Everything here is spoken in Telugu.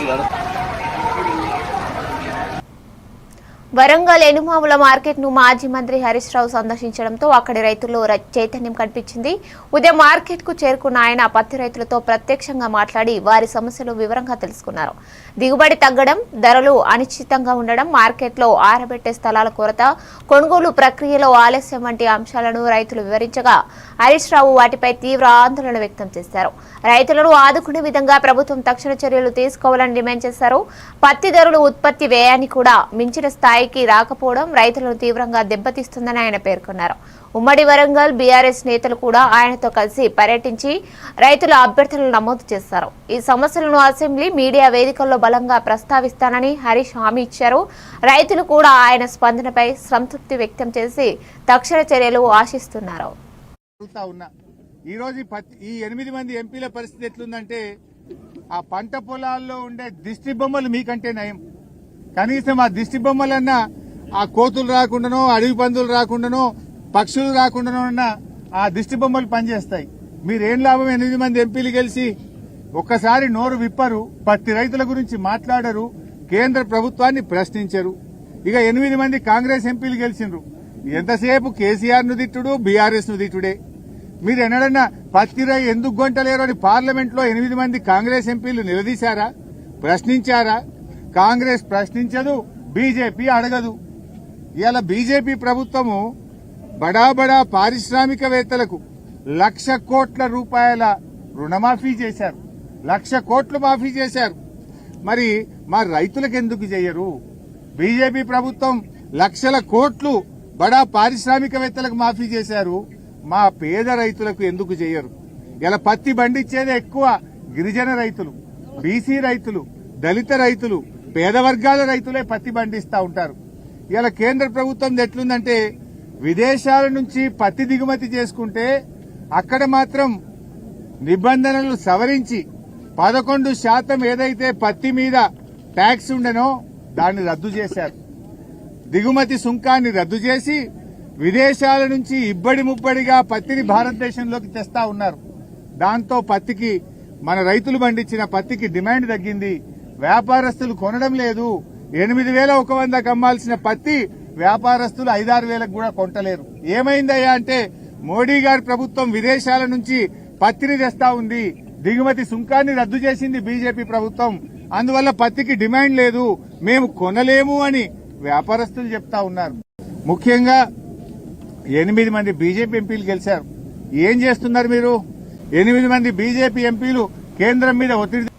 你来了 వరంగల్ ఎనుమావుల మార్కెట్ను మాజీ మంత్రి హరీష్ రావు సందర్శించడంతో అక్కడి రైతుల్లో చైతన్యం కనిపించింది. ఉదయం మార్కెట్కు చేరుకున్న ఆయన పత్తి రైతులతో ప్రత్యక్షంగా మాట్లాడి వారి సమస్యలు వివరంగా తెలుసుకున్నారు. దిగుబడి తగ్గడం ధరలు అనిశ్చితంగా ఉండడం మార్కెట్లో ఆరబెట్టే స్థలాల కొరత కొనుగోలు ప్రక్రియలో ఆలస్యం వంటి అంశాలను రైతులు వివరించగా హరీష్ రావు వాటిపై తీవ్ర ఆందోళన వ్యక్తం చేశారు. రైతులను ఆదుకునే విధంగా ప్రభుత్వం తక్షణ చర్యలు తీసుకోవాలని డిమాండ్ చేశారు. పత్తి ధరలు ఉత్పత్తి వ్యయాన్ని కూడా మించిన స్థాయి స్థాయికి రాకపోవడం రైతులను తీవ్రంగా దెబ్బతీస్తుందని ఆయన పేర్కొన్నారు. ఉమ్మడి వరంగల్ బీఆర్ఎస్ నేతలు కూడా ఆయనతో కలిసి పర్యటించి రైతుల అభ్యర్థులను నమోదు చేశారు. ఈ సమస్యలను అసెంబ్లీ మీడియా వేదికల్లో బలంగా ప్రస్తావిస్తానని హరీష్ హామీ ఇచ్చారు. రైతులు కూడా ఆయన స్పందనపై సంతృప్తి వ్యక్తం చేసి తక్షణ చర్యలు ఆశిస్తున్నారు. ఈ రోజు ఈ ఈ ఎనిమిది మంది ఎంపీల పరిస్థితి ఎట్లుందంటే ఆ పంట పొలాల్లో ఉండే దిష్టి బొమ్మలు మీకంటే నయం. కనీసం ఆ దిష్టి బొమ్మలన్నా ఆ కోతులు రాకుండానో అడవి పందులు రాకుండానో పక్షులు రాకుండానో అన్నా ఆ దిష్టి బొమ్మలు పనిచేస్తాయి. మీరేం లాభం? ఎనిమిది మంది ఎంపీలు గెలిచి ఒక్కసారి నోరు విప్పరు పత్తి రైతుల గురించి మాట్లాడరు కేంద్ర ప్రభుత్వాన్ని ప్రశ్నించరు. ఇక ఎనిమిది మంది కాంగ్రెస్ ఎంపీలు గెలిచిండ్రు. ఎంతసేపు కేసీఆర్ను తిట్టుడు బీఆర్ఎస్ను తిట్టుడే? మీరు ఎన్నడన్నా పత్తి రై ఎందుకు గొంటలేరు అని పార్లమెంట్లో ఎనిమిది మంది కాంగ్రెస్ ఎంపీలు నిలదీశారా? ప్రశ్నించారా? కాంగ్రెస్ ప్రశ్నించదు బీజేపీ అడగదు. ఇలా బీజేపీ ప్రభుత్వము బడా బడా పారిశ్రామికవేత్తలకు లక్ష కోట్ల రూపాయల రుణమాఫీ చేశారు. లక్ష కోట్లు మాఫీ చేశారు. మరి మా రైతులకు ఎందుకు చేయరు? బీజేపీ ప్రభుత్వం లక్షల కోట్లు బడా పారిశ్రామికవేత్తలకు మాఫీ చేశారు. మా పేద రైతులకు ఎందుకు చేయరు? ఇలా పత్తి పండించేది ఎక్కువ గిరిజన రైతులు బీసీ రైతులు దళిత రైతులు పేద వర్గాల రైతులే పత్తి పండిస్తూ ఉంటారు. ఇలా కేంద్ర ప్రభుత్వం ఎట్లుందంటే విదేశాల నుంచి పత్తి దిగుమతి చేసుకుంటే అక్కడ మాత్రం నిబంధనలు సవరించి పదకొండు శాతం ఏదైతే పత్తి మీద ట్యాక్స్ ఉండనో దాన్ని రద్దు చేశారు. దిగుమతి సుంకాన్ని రద్దు చేసి విదేశాల నుంచి ఇబ్బడి ముబ్బడిగా పత్తిని భారతదేశంలోకి తెస్తా ఉన్నారు. దాంతో పత్తికి మన రైతులు పండించిన పత్తికి డిమాండ్ తగ్గింది. వ్యాపారస్తులు కొనడం లేదు. ఎనిమిది వేల ఒక వందకు అమ్మాల్సిన పత్తి వ్యాపారస్తులు ఐదారు వేలకు కూడా కొంటలేరు. ఏమైందయ్యా అంటే మోడీ గారి ప్రభుత్వం విదేశాల నుంచి పత్తిని తెస్తా ఉంది. దిగుమతి సుంకాన్ని రద్దు చేసింది బీజేపీ ప్రభుత్వం. అందువల్ల పత్తికి డిమాండ్ లేదు. మేము కొనలేము అని వ్యాపారస్తులు చెప్తా ఉన్నారు. ముఖ్యంగా ఎనిమిది మంది బీజేపీ ఎంపీలు గెలిచారు. ఏం చేస్తున్నారు మీరు? ఎనిమిది మంది బీజేపీ ఎంపీలు కేంద్రం మీద ఒత్తిడి